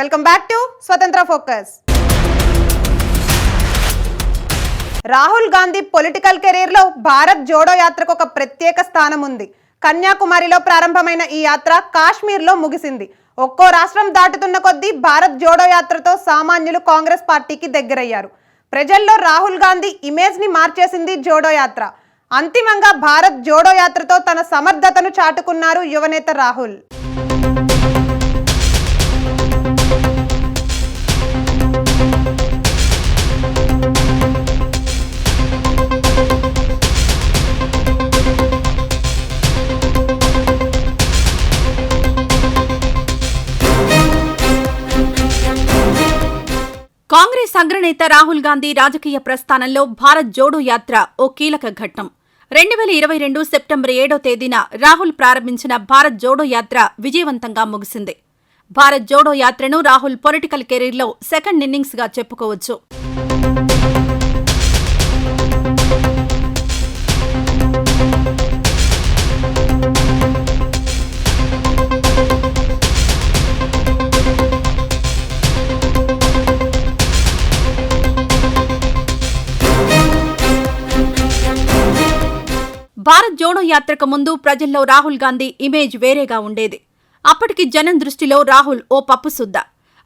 Welcome back to Swatantra focus. Rahul Gandhi political కెరీర్లో భారత్ జోడో యాత్రకు ఒక ప్రత్యేక స్థానం ఉంది కన్యాకుమారిలో ప్రారంభమైన ఈ యాత్ర కాశ్మీర్లో ముగిసింది. ఒక్కో రాష్ట్రం దాటుతున్న కొద్దీ భారత్ జోడో యాత్రతో సామాన్యులు కాంగ్రెస్ పార్టీకి దగ్గరయ్యారు. ప్రజల్లో రాహుల్ గాంధీ ఇమేజ్ని మార్చేసింది జోడో యాత్ర. అంతిమంగా భారత్ జోడో యాత్రతో తన సమర్థతను చాటుకున్నారు యువనేత రాహుల్. అగ్రనేత రాహుల్ గాంధీ రాజకీయ ప్రస్థానంలో భారత్ జోడో యాత్ర ఓ కీలక ఘట్టం. రెండు వేల ఇరవై రెండు సెప్టెంబర్ ఏడో తేదీన రాహుల్ ప్రారంభించిన భారత్ జోడో యాత్ర విజయవంతంగా ముగిసింది. భారత్ జోడో యాత్రను రాహుల్ పొలిటికల్ కెరీర్లో సెకండ్ ఇన్నింగ్స్గా చెప్పుకోవచ్చు. భారత్ జోడో యాత్రకు ముందు ప్రజల్లో రాహుల్ గాంధీ ఇమేజ్ వేరేగా ఉండేది. అప్పటికి జనం దృష్టిలో రాహుల్ ఓ పప్పు సుద్ద.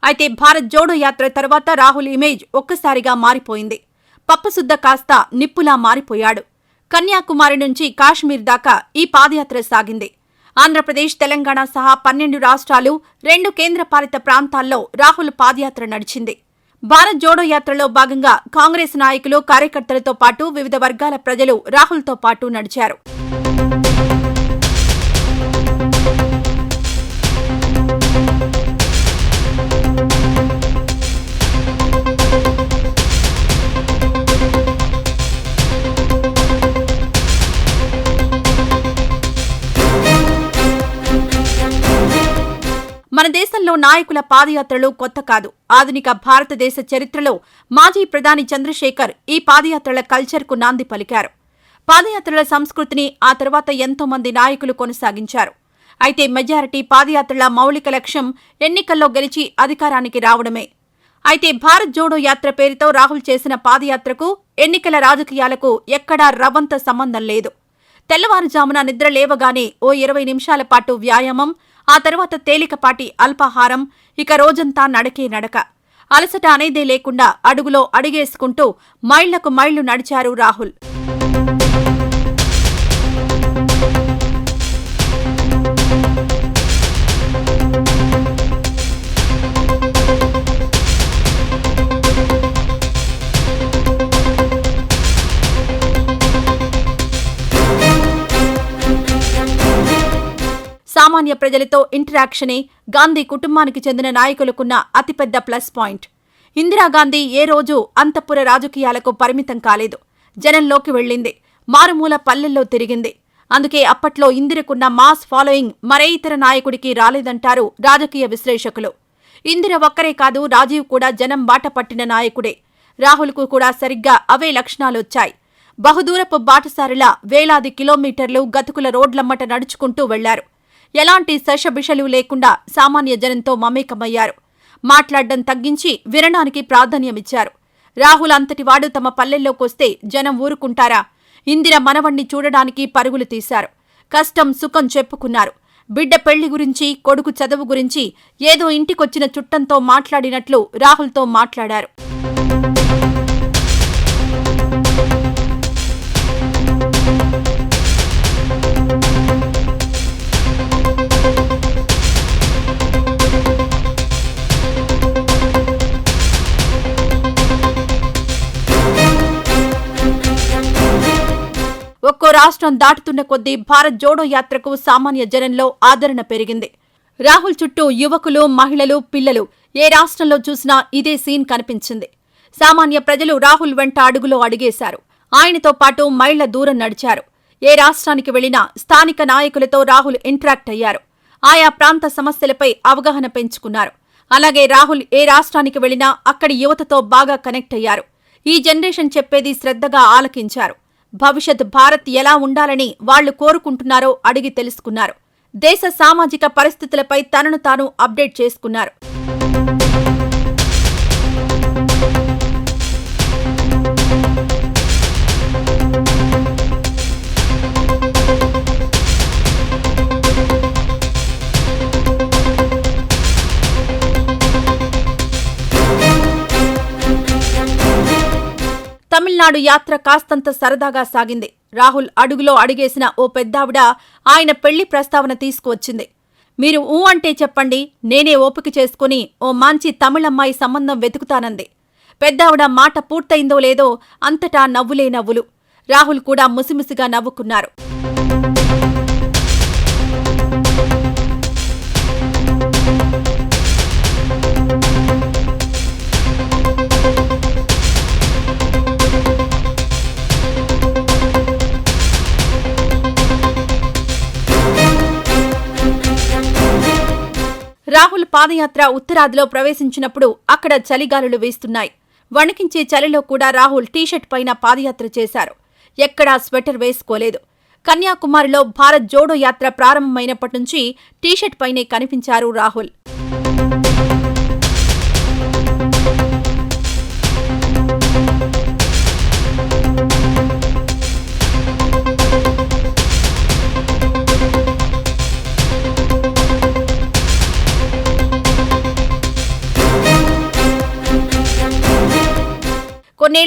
అయితే భారత్ జోడో యాత్ర తర్వాత రాహుల్ ఇమేజ్ ఒక్కసారిగా మారిపోయింది. పప్పు సుద్ద కాస్త నిప్పులా మారిపోయాడు. కన్యాకుమారి నుంచి కాశ్మీర్ దాకా ఈ పాదయాత్ర సాగింది. ఆంధ్రప్రదేశ్ తెలంగాణ సహా పన్నెండు రాష్ట్రాలు రెండు కేంద్రపాలిత ప్రాంతాల్లో రాహుల్ పాదయాత్ర నడిచింది. భారత్ జోడో యాత్రలో భాగంగా కాంగ్రెస్ నాయకులు కార్యకర్తలతో పాటు వివిధ వర్గాల ప్రజలు రాహుల్తో పాటు నడిచారు. మన దేశంలో నాయకుల పాదయాత్రలు కొత్త కాదు. ఆధునిక భారతదేశ చరిత్రలో మాజీ ప్రధాని చంద్రశేఖర్ ఈ పాదయాత్రల కల్చర్కు నాంది పలికారు. పాదయాత్రల సంస్కృతిని ఆ తర్వాత ఎంతో మంది నాయకులు కొనసాగించారు. అయితే మెజారిటీ పాదయాత్రల మౌలిక లక్ష్యం ఎన్నికల్లో గెలిచి అధికారానికి రావడమే. అయితే భారత్ జోడో యాత్ర పేరుతో రాహుల్ చేసిన పాదయాత్రకు ఎన్నికల రాజకీయాలకు ఎక్కడా రవంత సంబంధం లేదు. తెల్లవారుజామున నిద్ర లేవగానే ఓ ఇరవై నిమిషాల పాటు వ్యాయామం ఆ తర్వాత తేలికపాటి అల్పాహారం ఇక రోజంతా నడకే నడక. అలసట అనేదే లేకుండా అడుగులో అడుగేసుకుంటూ మైళ్ళకు మైళ్ళు నడిచారు రాహుల్. సామాన్య ప్రజలతో ఇంటరాక్షనే గాంధీ కుటుంబానికి చెందిన నాయకులకున్న అతిపెద్ద ప్లస్ పాయింట్. ఇందిరాగాంధీ ఏ రోజు అంతఃపుర రాజకీయాలకు పరిమితం కాలేదు. జనంలోకి వెళ్ళింది. మారుమూల పల్లెల్లో తిరిగింది. అందుకే అప్పట్లో ఇందిరకున్న మాస్ ఫాలోయింగ్ మరే ఇతర నాయకుడికి రాలేదంటారు రాజకీయ విశ్లేషకులు. ఇందిర ఒక్కరే కాదు రాజీవ్ కూడా జనం బాట పట్టిన నాయకుడే. రాహుల్కు కూడా సరిగ్గా అవే లక్షణాలొచ్చాయి బహుదూరపు బాటసారిలా వేలాది కిలోమీటర్లు గతుకుల రోడ్లమ్మట నడుచుకుంటూ వెళ్ళారు. ఎలాంటి శషభిషలు లేకుండా సామాన్య జనంతో మమేకమయ్యారు. మాట్లాడడం తగ్గించి వినడానికి ప్రాధాన్యమిచ్చారు. రాహుల్ అంతటివాడు తమ పల్లెల్లోకొస్తే జనం ఊరుకుంటారా? ఇందిర మనవణ్ణి చూడడానికి పరుగులు తీశారు. కష్టం సుఖం చెప్పుకున్నారు. బిడ్డ పెళ్ళి గురించి కొడుకు చదువు గురించి ఏదో ఇంటికొచ్చిన చుట్టంతో మాట్లాడినట్లు రాహుల్తో మాట్లాడారు. రాష్ట్రం దాటుతున్న కొద్దీ భారత్ జోడో యాత్రకు సామాన్య జనంలో ఆదరణ పెరిగింది. రాహుల్ చుట్టూ యువకులు మహిళలు పిల్లలు ఏ రాష్ట్రంలో చూసినా ఇదే సీన్ కనిపించింది. సామాన్య ప్రజలు రాహుల్ వెంట అడుగులో అడిగేశారు. ఆయనతో పాటు మైళ్ళ దూరం నడిచారు. ఏ రాష్ట్రానికి వెళ్ళినా స్థానిక నాయకులతో రాహుల్ ఇంటరాక్ట్ అయ్యారు. ఆయా ప్రాంత సమస్యలపై అవగాహన పెంచుకున్నారు. అలాగే రాహుల్ ఏ రాష్ట్రానికి వెళ్ళినా అక్కడి యువతతో బాగా కనెక్ట్ అయ్యారు. ఈ జనరేషన్ చెప్పేది శ్రద్ధగా ఆలకించారు. భవిష్యత్ భారత్ ఎలా ఉండాలని వాళ్ళు కోరుకుంటున్నారో అడిగి తెలుసుకున్నారు. దేశ సామాజిక పరిస్థితులపై తనను తాను అప్డేట్ చేసుకున్నారు. తమిళనాడు యాత్ర కాస్తంత సరదాగా సాగింది. రాహుల్ అడుగులో అడుగేసిన ఓ పెద్దావిడ ఆయన పెళ్ళి ప్రస్తావన తీసుకువచ్చింది. మీరు ఊ అంటే చెప్పండి నేనే ఓపిక చేసుకుని ఓ మంచి తమిళమ్మాయి సంబంధం వెతుకుతానంది. పెద్దావిడ మాట పూర్తయిందో లేదో అంతటా నవ్వులే నవ్వులు. రాహుల్ కూడా ముసిముసిగా నవ్వుకున్నారు. రాహుల్ పాదయాత్ర ఉత్తరాదిలో ప్రవేశించినప్పుడు అక్కడ చలిగాలులు వీస్తున్నాయి. వణికించే చలిలో కూడా రాహుల్ టీషర్ట్ పైన పాదయాత్ర చేశారు. ఎక్కడా స్వెటర్ వేసుకోలేదు. కన్యాకుమారిలో భారత్ జోడో యాత్ర ప్రారంభమైనప్పటి నుంచి టీషర్ట్ పైనే కనిపించారు రాహుల్.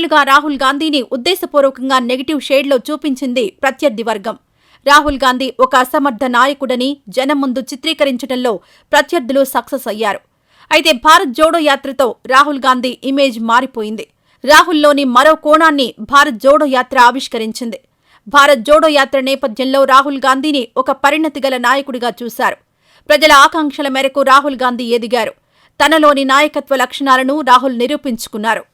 నేరుగా రాహుల్ గాంధీని ఉద్దేశపూర్వకంగా నెగిటివ్ షేడ్లో చూపించింది ప్రత్యర్థి వర్గం. రాహుల్ గాంధీ ఒక అసమర్థ నాయకుడని జనం ముందు చిత్రీకరించడంలో ప్రత్యర్థులు సక్సెస్ అయ్యారు. అయితే భారత్ జోడో యాత్రతో రాహుల్ గాంధీ ఇమేజ్ మారిపోయింది. రాహుల్లోని మరో కోణాన్ని భారత్ జోడో యాత్ర ఆవిష్కరించింది. భారత్ జోడో యాత్ర నేపథ్యంలో రాహుల్ గాంధీని ఒక పరిణతి గల నాయకుడిగా చూశారు. ప్రజల ఆకాంక్షల మేరకు రాహుల్ గాంధీ ఎదిగారు. తనలోని నాయకత్వ లక్షణాలను రాహుల్ నిరూపించుకున్నారు.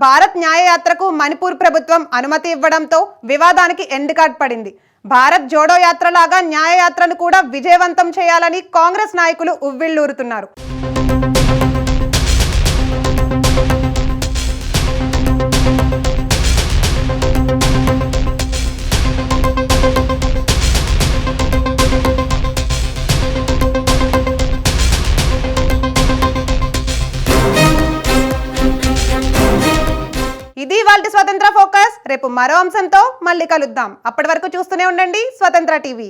భారత్ న్యాయయాత్రకు మణిపూర్ ప్రభుత్వం అనుమతి ఇవ్వడంతో వివాదానికి ఎండ్ కార్డ్ పడింది. భారత్ జోడో యాత్రలాగా న్యాయయాత్రను కూడా విజయవంతం చేయాలని కాంగ్రెస్ నాయకులు ఉవ్విళ్ళూరుతున్నారు మరో అంశంతో మళ్ళీ కలుద్దాం. అప్పటి వరకు చూస్తూనే ఉండండి. స్వతంత్ర టీవీ.